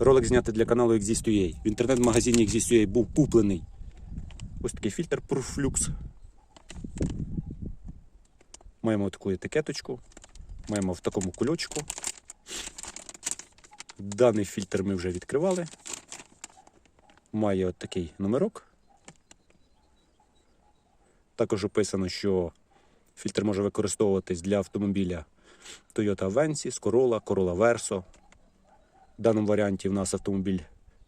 Ролик знятий для каналу Exist.ua. В інтернет-магазині Exist.ua був куплений ось такий фільтр Proflux. Маємо таку етикеточку. Маємо в такому кульочку. Даний фільтр ми вже відкривали. Має от такий номерок. Також описано, що фільтр може використовуватись для автомобіля Toyota Avensis, Corolla, Corolla Verso. В даному варіанті в нас автомобіль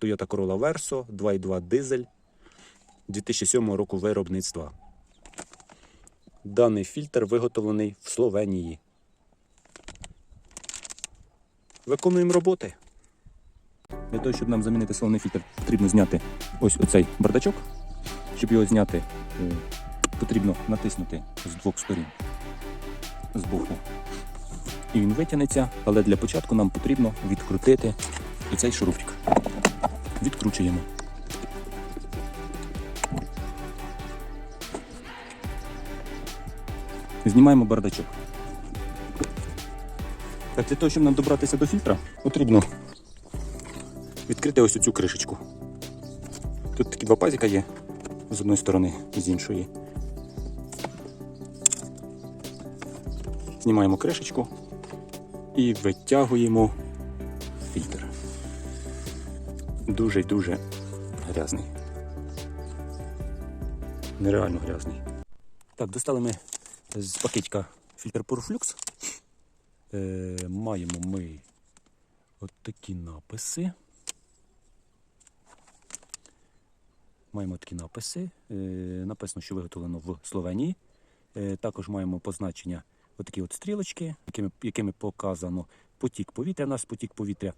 Toyota Corolla Verso 2.2 дизель 2007 року виробництва. Даний фільтр виготовлений в Словенії. Виконуємо роботи. Для того, щоб нам замінити салонний фільтр, потрібно зняти ось оцей бардачок. Щоб його зняти, е, потрібно натиснути з двох сторін з боку. І він витягнеться, але для початку нам потрібно відкрутити оцей шурупчик. Відкручуємо. Знімаємо бардачок. Так, для того, щоб нам добратися до фільтра, потрібно відкрити ось цю кришечку. Тут такі два пазіка є з одної сторони і з іншої. Знімаємо кришечку і витягуємо фільтр. Дуже-дуже грязний. Нереально грязний. Так, достали ми з пакетика фільтр Purflux. Е, маємо ми от такі написи. Маємо такі написи. Е, написано, що виготовлено в Словенії. Е, також маємо позначення отакі от стрілочки, якими, якими показано потік повітря. У нас потік повітря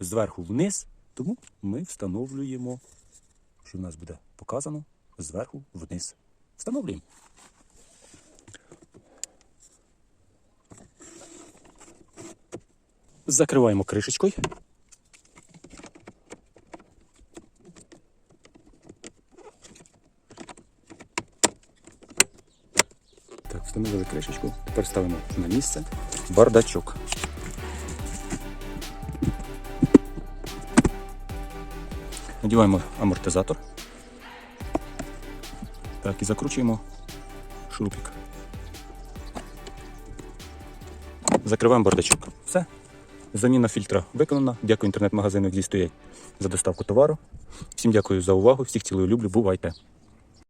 зверху вниз, тому ми встановлюємо, що в нас буде показано зверху вниз. Встановлюємо. Закриваємо кришечкою. Встановили кришечку. Тепер ставимо на місце бардачок. Надіваємо амортизатор. Так, і закручуємо шурупик. Закриваємо бардачок. Все. Заміна фільтра виконана. Дякую інтернет-магазину Exist.ua за доставку товару. Всім дякую за увагу. Всіх цілую люблю. Бувайте!